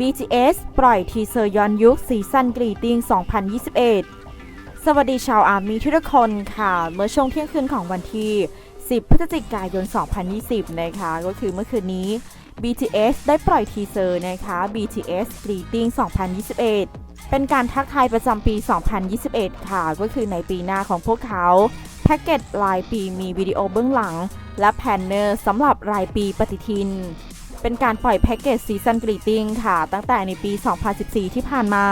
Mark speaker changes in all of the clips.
Speaker 1: BTS ปล่อยทีเซอร์ย้อนยุคซีซั่นกรีติ้ง 2021 สวัสดีชาวอาร์มีทุกคนค่ะ เมื่อช่วงเที่ยงคืนของวันที่ 10 พฤศจิกายน 2020 นะคะ ก็คือเมื่อคืนนี้ BTS ได้ปล่อยทีเซอร์นะคะ BTS Greeting 2021 เป็นการทักทายประจำปี 2021 ค่ะ ก็คือในปีหน้าของพวกเขาแพ็กเกจรายปีมีวิดีโอเบื้องหลัง และแพนเนอร์สำหรับรายปีปฏิทิน เป็นการปล่อยแพ็กเกจซีซันกรีติ้งค่ะ ตั้งแต่ในปี 2014 ที่ผ่านมา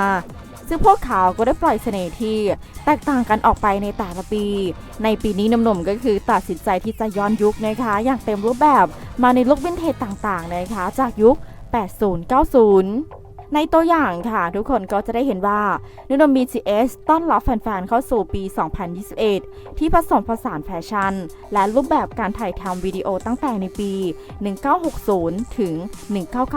Speaker 1: ซึ่งพวกเขาก็ได้ปล่อยเสน่ห์ที่แตกต่างกันออกไปในแต่ละปี ในปีนี้หนุ่มๆก็คือตัดสินใจที่จะย้อนยุคนะคะ อย่างเต็มรูปแบบมาในลุควินเทจต่างๆนะคะ จากยุค 80-90 ในตัวอย่างค่ะ ทุกคนก็จะได้เห็นว่านุ่ม BTS ต้อนรับแฟนๆ เข้าสู่ปี 2021 ที่ผสมผสานแฟชั่น และรูปแบบการถ่ายทำวิดีโอตั้งแต่ในปี 1960 ถึง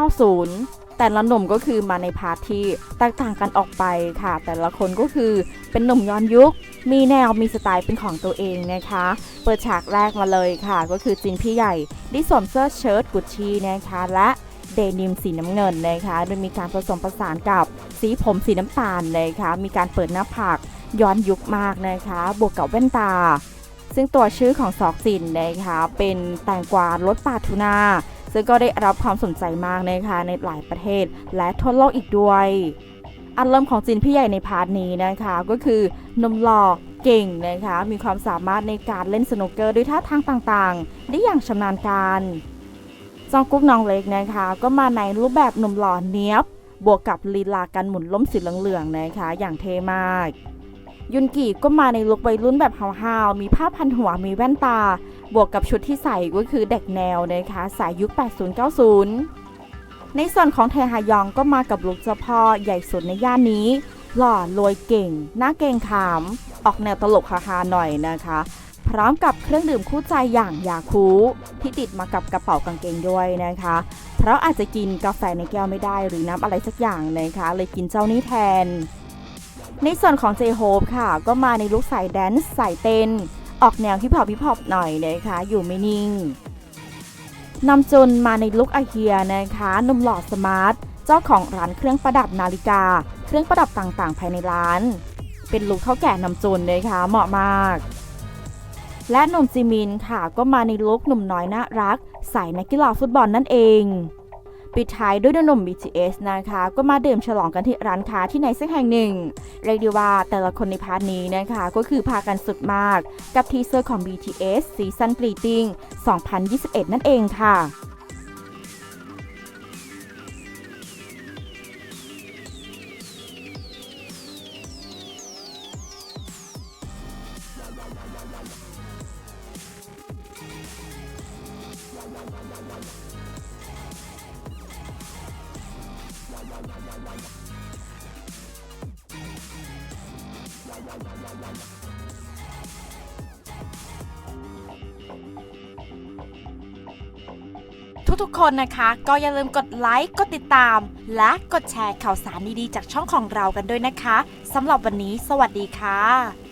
Speaker 1: 1990แต่ละหนุ่มก็คือมาในพาร์ทที่แตกต่างกันออกไปค่ะ แต่ละคนก็คือเป็นหนุ่มย้อนยุค มีแนวมีสไตล์เป็นของตัวเองนะคะ เปิดฉากแรกมาเลยค่ะ ก็คือจินพี่ใหญ่ที่สวมเสื้อเชิ้ตกุชชี่นะคะ และ เดนิมสีน้ำเงินนะคะ โดยมีการผสมผสานกับสีผมสีน้ำตาลนะคะ มีการเปิดหน้าผากย้อนยุคมากนะคะ บวกกับแว่นตา ซึ่งตัวชื่อของซอกจินนะคะ เป็นแตงกวารสปาทูน่า ซึ่งก็ได้รับความสนใจมากนะคะในหลายประเทศและทั่วโลกอีกด้วยอันเริ่มของจินพี่ใหญ่ในพาร์ทนี้นะคะก็คือนมหล่อเก่งนะคะ มีความสามารถในการเล่นสนุกเกอร์ด้วยท่าทางต่างๆ ได้อย่างชำนาญการ จองกุ๊กน้องเล็กนะคะ ก็มาในรูปแบบหนุ่มหล่อเนี้ยบบวกกับลีลาการหมุนล้มสีเหลืองๆนะคะ อย่างเท่มาก ยุนกิก็มาในลุควัยรุ่นแบบฮาวๆมีผ้าพันหัวมีแว่นตา บวกกับชุดที่ใส่ก็คือเด็กแนวนะคะ สายยุค 80-90 ในส่วนของเทฮายองก็มากับลุคเจ้าพ่อใหญ่สุดในย่านนี้ หล่อรวยเก่ง หน้าเก่งขาม ออกแนวตลกฮาๆหน่อยนะคะ พร้อมกับเครื่องดื่มคู่ใจอย่างยาคูที่ติดมากับกระเป๋ากางเกงด้วยนะคะ เพราะอาจจะกินกาแฟในแก้วไม่ได้หรือน้ำอะไรสักอย่างนะคะ เลยกินเจ้านี้แทน ในส่วนของ j h o p e ค่ะ ก็มาในลุคสายแดนซ์สายเต้น ออกแนวฮิปฮอปฮิปฮอปหน่อยนะคะ อยู่ไม่นิ่งนำจนมาในลุคอาเฮียนะคะนุ่มหล่อสมาร์ทเจ้าของร้านเครื่องประดับนาฬิกา เครื่องประดับต่างๆ ภายในร้าน เป็นลุคเท่าแก่นำจุนนะคะเหมาะมาก และหนุ่มจิมินค่ะก็มาในลุคหนุ่มน้อยน่ารัก สายนักกีฬาฟุตบอลนั่นเองปิดท้ายด้วยหนุ่ม BTS นะคะ ก็มาดื่มฉลองกันที่ร้านค้าที่ไหนสักแห่งหนึ่ง เรียกได้ว่าแต่ละคนในพาร์ทนี้นะคะ ก็คือพากันสุดมาก กับทีเซอร์ของ BTS Season Greeting 2021 นั่นเองค่ะ ทุกๆคนนะคะก็อย่าลืมกดไลค์ กดติดตาม และกดแชร์ข่าวสารดีๆ จากช่องของเรากันด้วยนะคะสำหรับวันนี้ สวัสดีค่ะ